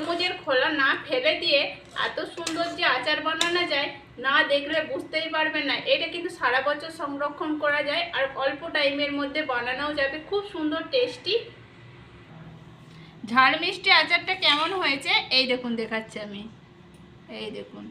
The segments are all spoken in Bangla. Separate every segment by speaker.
Speaker 1: তরমুজের খোলা না ফেলে দিয়ে এত সুন্দর যে আচার বানানো যায়, না দেখলে বুঝতেই পারবেন না। এটা কিন্তু সারা বছর সংরক্ষণ করা যায় আর অল্প টাইমের মধ্যে বানানোও যাবে। খুব সুন্দর, টেস্টি। ঝাল মিষ্টি আচারটা কেমন হয়েছে? এই দেখুন, দেখাচ্ছি আমি। এই দেখুন,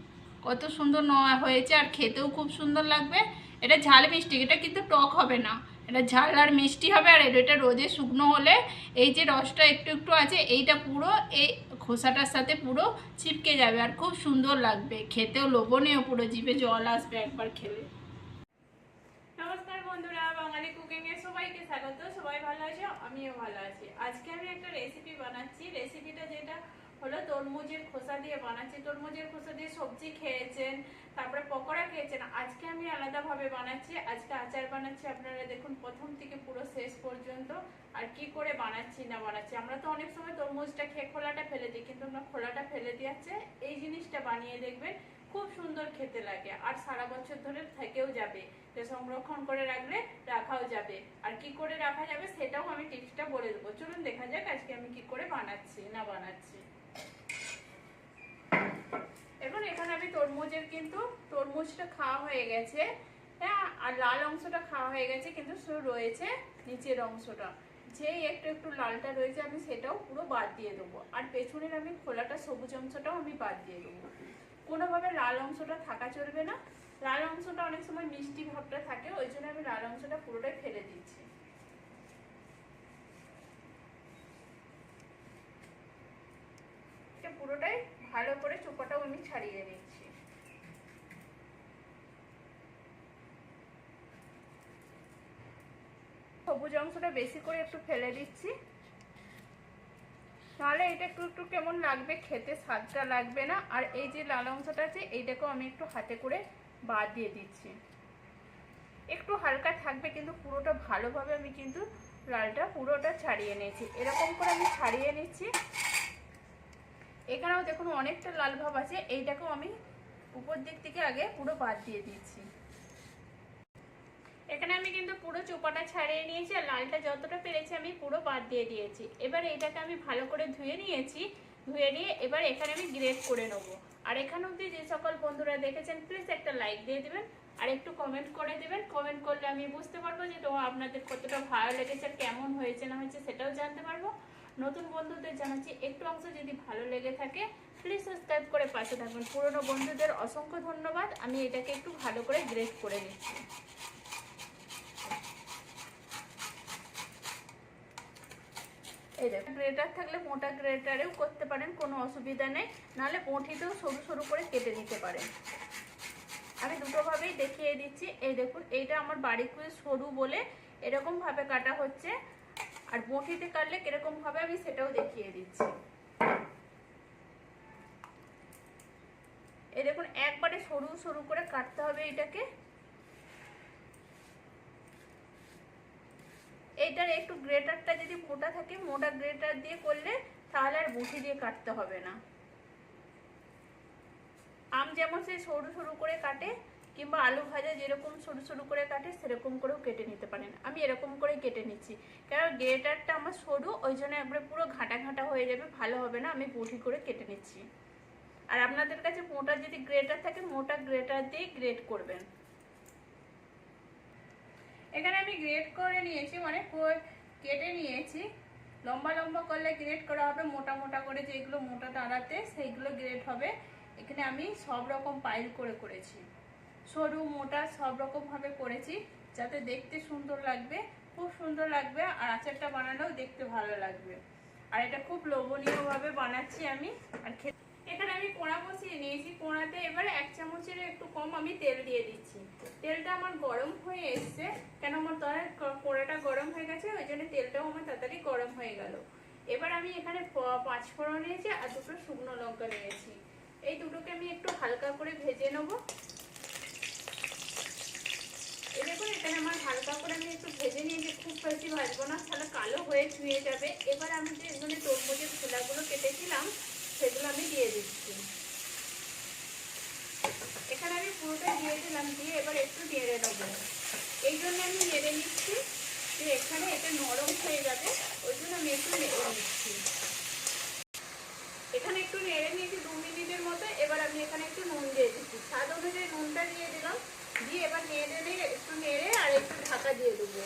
Speaker 1: কত সুন্দর নোয়া হয়েছে আর খেতেও খুব সুন্দর লাগবে। এটা ঝাল মিষ্টি, এটা কিন্তু টক হবে না। এটা ঝাল আর মিষ্টি হবে আর এটা রোদে শুকনো হলে এই যে রসটা একটু একটু আছে, এইটা পুরো এই খোসাটার সাথে পুরো ছিপকে যাবে আর খুব সুন্দর লাগবে। খেতেও লোভনীয় পুরো জিভে জল আসবে একবার খেলে। নমস্কার বন্ধুরা, বাঙালি সবাইকে সবাই ভালো আছে? আমিও ভালো আছি। আজকে আমি একটা রেসিপি বানাচ্ছি। রেসিপিটা যেটা হলো তরমুজের খোসা দিয়ে বানাচ্ছি। তরমুজের খোসা দিয়ে সবজি খেয়েছেন, তারপরে পকোড়া খেয়েছেন। আজকে আমি আলাদাভাবে বানাচ্ছি, আজকে আচার বানাচ্ছি। আপনারা দেখুন প্রথম থেকে পুরো শেষ পর্যন্ত আর কি করে বানাচ্ছি না বানাচ্ছি। আমরা তো অনেক সময় তরমুজটা খেয়ে খোলাটা ফেলে দিই, কিন্তু আমরা খোলাটা ফেলে দিয়েছে এই জিনিসটা বানিয়ে দেখবেন খুব সুন্দর খেতে লাগে আর সারা বছর ধরে থেকেও যাবে। যে সংরক্ষণ করে রাখলে রাখাও যাবে। আর কি করে রাখা যাবে সেটাও আমি টিপসটা বলে দেবো। চলুন দেখা যাক আজকে আমি কি করে বানাচ্ছি, না বানাচ্ছি এখন এখানে আমি তরমুজের কিন্তু তরমুজটা খাওয়া হয়ে গেছে। হ্যাঁ আর লাল অংশটা খাওয়া হয়ে গেছে, কিন্তু শুধু রয়েছে নিচের অংশটা। যেই একটু একটু লালটা রয়েছে, আমি সেটাও পুরো বাদ দিয়ে দেবো। আর পেছনের আমি খোলাটা, সবুজ অংশটাও আমি বাদ দিয়ে দেবো। কোনোভাবে লাল অংশটা থাকা চলবে না। লাল অংশটা অনেক সময় মিষ্টি ভাবটা থাকে, ওই জন্য আমি লাল অংশটা পুরোটাই ফেলে দিচ্ছি। পুরোটাই ভালো করে চোপাটাও আমি ছাড়িয়ে নিচ্ছি। সবুজ অংশটা বেশি করে একটু ফেলে দিচ্ছি। তাহলে এটা একটু একটু কেমন লাগবে? খেতে স্বাদটা লাগবে না। আর এই যে লাল অংশটা আছে, এইটাকেও আমি একটু হাতে করে বাদ দিয়ে দিচ্ছি। একটু হালকা থাকবে, কিন্তু পুরোটা ভালোভাবে আমি কিন্তু লালটা পুরোটা ছাড়িয়ে নিয়েছি। এরকম করে আমি ছাড়িয়ে নিচ্ছি। এখানেও দেখুন অনেকটা লাল ভাব আছে। এইটাকেও আমি উপর দিক থেকে আগে পুরো বাদ দিয়ে দিচ্ছি। এখানে আমি কিন্তু পুরো চোপাটা ছাড়িয়ে নিয়েছি আর লালটা যতটা পেরেছি আমি পুরো বাদ দিয়ে দিয়েছি। এবার এটাকে আমি ভালো করে ধুয়ে নিয়েছি। ধুয়ে নিয়ে এবার এখানে আমি গ্রেট করে নেব। আর এখানে অবধি যে সকল বন্ধুরা দেখেছেন প্লিজ একটা লাইক দিয়ে দেবেন। আর একটু কমেন্ট করে দেবেন। কমেন্ট করলে আমি বুঝতে পারব যে তো আপনাদের কতটা ভালো লেগেছে আর কেমন হয়েছে, না হয়েছে সেটাও জানতে পারব। নতুন বন্ধুদের জানাচ্ছি, একটু অংশ যদি ভালো লেগে থাকে প্লিজ সাবস্ক্রাইব করে পাশে থাকবেন পুরনো বন্ধুদের অসংখ্য ধন্যবাদ। আমি এটাকে একটু ভালো করে গ্রেট করে নিচ্ছি। এই দেখুন গ্রেটার থাকলে মোটা গ্রেটারেও করতে পারেন, কোনো অসুবিধা নেই। নাহলে বঁঠিতেও সরু সরু করে কেটে নিতে পারেন। আমি দুটোভাবেই দেখিয়ে দিচ্ছি। এই দেখুন, এইটা আমার বাড়ি খুঁজে সরু বলে এরকমভাবে কাটা হচ্ছে। আর বঁঠিতে কাটলে কিরকমভাবে আমি সেটাও দেখিয়ে দিচ্ছি। এই দেখুন, একবারে সরু সরু করে কাটতে হবে এটাকে। একটু গ্রেটারটা যদি মোটা থাকে, মোটা গ্রেটার দিয়ে করলে তাহলে আর বুঠি দিয়ে কাটতে হবে না। আম যেমন সে সরু সরু করে কাটে, কিংবা আলু ভাজা যেরকম সরু সরু করে কাটে, সেরকম করেও কেটে নিতে পারেন। আমি এরকম করে কেটে নিচ্ছি। কারণ গ্রেটারটা আমার সরু, ওই জন্য একবারে পুরো ঘাঁটা ঘাঁটা হয়ে যাবে, ভালো হবে না, আমি বুঠি করে কেটে নিচ্ছি। আর আপনাদের কাছে মোটা যদি গ্রেটার থাকে, মোটা গ্রেটার দিয়ে গ্রেট করবেন। এখানে আমি গ্রেট করে নিয়েছি মানে কেটে নিয়েছি। লম্বা লম্বা করলে গ্রেট করা হবে, মোটা মোটা করে যেগুলো মোটা দাঁড়াতে সেইগুলো গ্রেট হবে। এখানে আমি সব রকম পাইল করে করেছি। সরু, মোটা সব রকমভাবে করেছি, যাতে দেখতে সুন্দর লাগবে, খুব সুন্দর লাগবে, আর আচারটা বানালেও দেখতে ভালো লাগবে। আর এটা খুব লোভনীয়ভাবে বানাচ্ছি আমি, আর খেতে এখানে আমি কোড়া বসিয়ে নিয়েছি। কোড়াতে এবারে এক চামচের একটু কম আমি তেল দিয়ে দিচ্ছি। তেলটা আমার গরম হয়ে এসছে। কেন আমার তলায় কোড়াটা গরম হয়ে গেছে, ওই জন্য তেলটাও আমার তাড়াতাড়ি গরম হয়ে গেল। এবার আমি এখানে পাঁচ ফোড়ন নিয়েছি আর দুটো শুকনো লঙ্কা নিয়েছি। এই দুটোকে আমি একটু হালকা করে ভেজে নেব। এই দেখুন, এখানে আমার হালকা করে আমি একটু ভেজে নিয়েছি। খুব বেশি ভাজবো না, তাহলে কালো হয়ে ছুঁয়ে যাবে। এবার আমি যে এখানে তরমুজের খোলাগুলো কেটেছিলাম সেগুলো আমি দিয়ে দিচ্ছি। এখানে আমি পুরোটা দিয়ে দিলাম, দিয়ে এবার একটু নেড়ে নেব। এই জন্য আমি নেড়ে নিচ্ছি, যে এখানে এটা নরম হয়ে যাবে, ওই জন্য আমি একটু নেড়ে নিচ্ছি। এখানে একটু নেড়ে নিয়েছি দু মিনিটের মতো, এবার আমি এখানে একটু নুন দিয়ে দিচ্ছি। স্বাদ অনুযায়ী নুনটা দিয়ে দিলাম, দিয়ে এবার নেড়ে নেড়ে একটু নেড়ে আর একটু ঢাকা দিয়ে দেবো।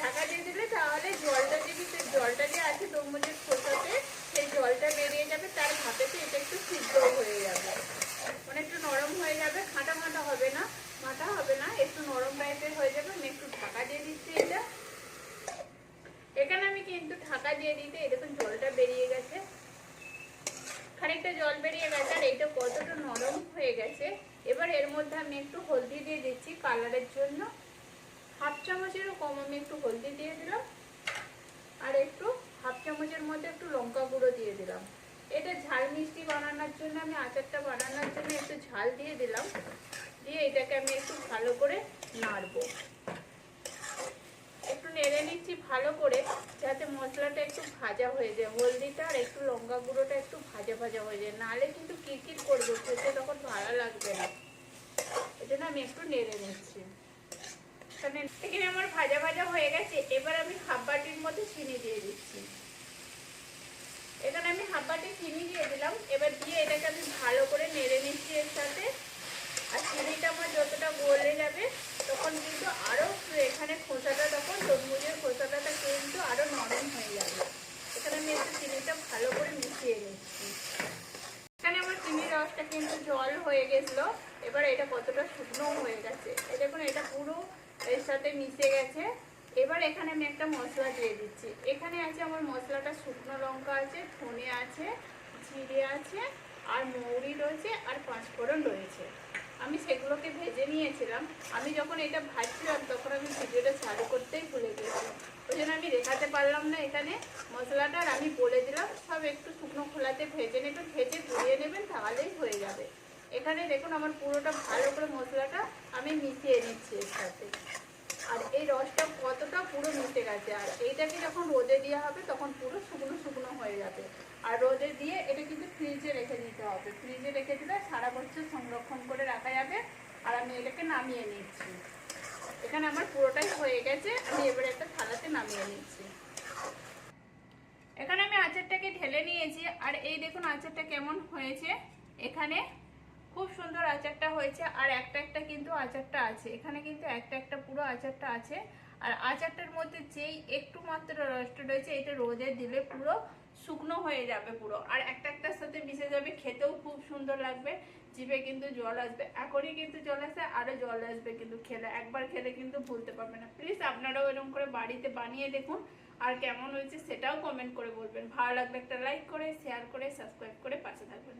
Speaker 1: ঢাকা দিয়ে দিলে তাহলে জলটা যে ভিতরে জলটা যে আছে তরমুজের খোসাতে সেই জলটা বেরিয়ে যাবে তার ভাপেতে এটা একটু সিদ্ধ হয়ে যাবে মানে একটু নরম হয়ে যাবে খাঁটা মাটা হবে না মাটা হবে না একটু নরম টাইপের হয়ে যাবে আমি একটু ঢাকা দিয়ে দিচ্ছি এটা এখানে আমি কিন্তু ঢাকা দিয়ে দিতে এই দেখুন জলটা বেরিয়ে গেছে খানিকটা জল বেরিয়ে গেছে আর এইটা কতটা নরম হয়ে গেছে এবার এর মধ্যে আমি একটু হলদি দিয়ে দিচ্ছি কালারের জন্য হাফ চামচেরও কম আমি একটু হলদি দিয়ে দিলাম। আর একটু হাফ চামচের মধ্যে একটু লঙ্কা গুঁড়ো দিয়ে দিলাম। এটা ঝাল মিষ্টি বানানোর জন্য আমি আচারটা বানানোর জন্য একটু ঝাল দিয়ে দিলাম। দিয়ে এটাকে আমি একটু ভালো করে নাড়বো। একটু নেড়ে নিচ্ছি ভালো করে যাতে মশলাটা একটু ভাজা হয়ে যায়। হলদিটা আর একটু লঙ্কা গুঁড়োটা একটু ভাজা ভাজা হয়ে যায়। নাহলে কিন্তু কিরকির করবে, খেতে তখন ভালো লাগবে না। এই জন্য আমি একটু নেড়ে নিচ্ছি। এখানে এখানে আমার ভাজা ভাজা হয়ে গেছে, এবার আমি হাফ বাটির মধ্যে চিনি দিয়ে দিচ্ছি। এখানে আমি হাফ বাটি চিনি দিয়ে দিলাম, এবার দিয়ে এটাকে আমি ভালো করে নেড়ে নিচ্ছি এর সাথে। আর চিনিটা আমার যতটা গলে যাবে, তখন কিন্তু আরও এখানে খোসাটা তখন তরমুজের খোসাটা কিন্তু আরও নরম হয়ে যাবে। এখানে আমি একটু চিনিটা ভালো করে মিশিয়ে নিচ্ছি। এখানে আমার চিনির রসটা কিন্তু জল হয়ে গেছিল। এবার এটা কতটা শুকনো হয়ে গেছে। এই দেখুন, এটা পুরো এর সাথে মিশে গেছে। এবার এখানে আমি একটা মশলা দিয়ে দিচ্ছি। এখানে আছে আমার মশলাটা শুকনো লঙ্কা আছে, ধনে আছে, জিরে আছে, আর মৌরি রয়েছে, আর পাঁচফোড়ন রয়েছে। আমি সেগুলোকে ভেজে নিয়েছিলাম। আমি যখন এটা ভাজছিলাম, তখন আমি ভিডিওটা চালু করতেই ভুলে গেছিলাম ওই জন্য আমি দেখাতে পারলাম না এখানে মশলাটা, আর আমি বলে দিলাম, সব একটু শুকনো খোলাতে ভেজে নেবেন, ভেজে ধুয়ে নেবেন, তাহলেই হয়ে যাবে। এখানে দেখুন আমার পুরোটা ভালো করে মশলাটা আমি মিশিয়ে নিচ্ছি এর সাথে। আর এই রসটা কতটা পুরো মিশে গেছে, আর এইটাকে যখন রোদে দেওয়া হবে তখন পুরো শুকনো শুকনো হয়ে যাবে। আর রোদে দিয়ে এটা কিন্তু ফ্রিজে রেখে দিতে হবে। ফ্রিজে রেখে দিলে সারা বছর সংরক্ষণ করে রাখা যাবে। আর আমি এটাকে নামিয়ে নিচ্ছি। এখানে আমার পুরোটাই হয়ে গেছে, আমি এবারে একটা থালাতে নামিয়ে নিচ্ছি। এখানে আমি আচারটাকে ঢেলে নিয়েছি। আর এই দেখুন আচারটা কেমন হয়েছে এখানে। খুব সুন্দর আচারটা হয়েছে, আর একটা একটা কিন্তু আচারটা আছে। এখানে কিন্তু একটা একটা পুরো আচারটা আছে। আর আচারটার মধ্যে যেই একটু মাত্র রসটা রয়েছে, এটা রোদে দিলে পুরো শুকনো হয়ে যাবে পুরো। আর একটা একটার সাথে মিশে যাবে, খেতেও খুব সুন্দর লাগবে, জিভে কিন্তু জল আসবে। এখনই কিন্তু জল আসে, আরও জল আসবে কিন্তু খেলে। একবার খেলে কিন্তু ভুলতে পারবে না। প্লিজ আপনারাও এরকম করে বাড়িতে বানিয়ে দেখুন, আর কেমন হয়েছে সেটাও কমেন্ট করে বলবেন। ভালো লাগবে একটা লাইক করে শেয়ার করে সাবস্ক্রাইব করে পাশে থাকবেন।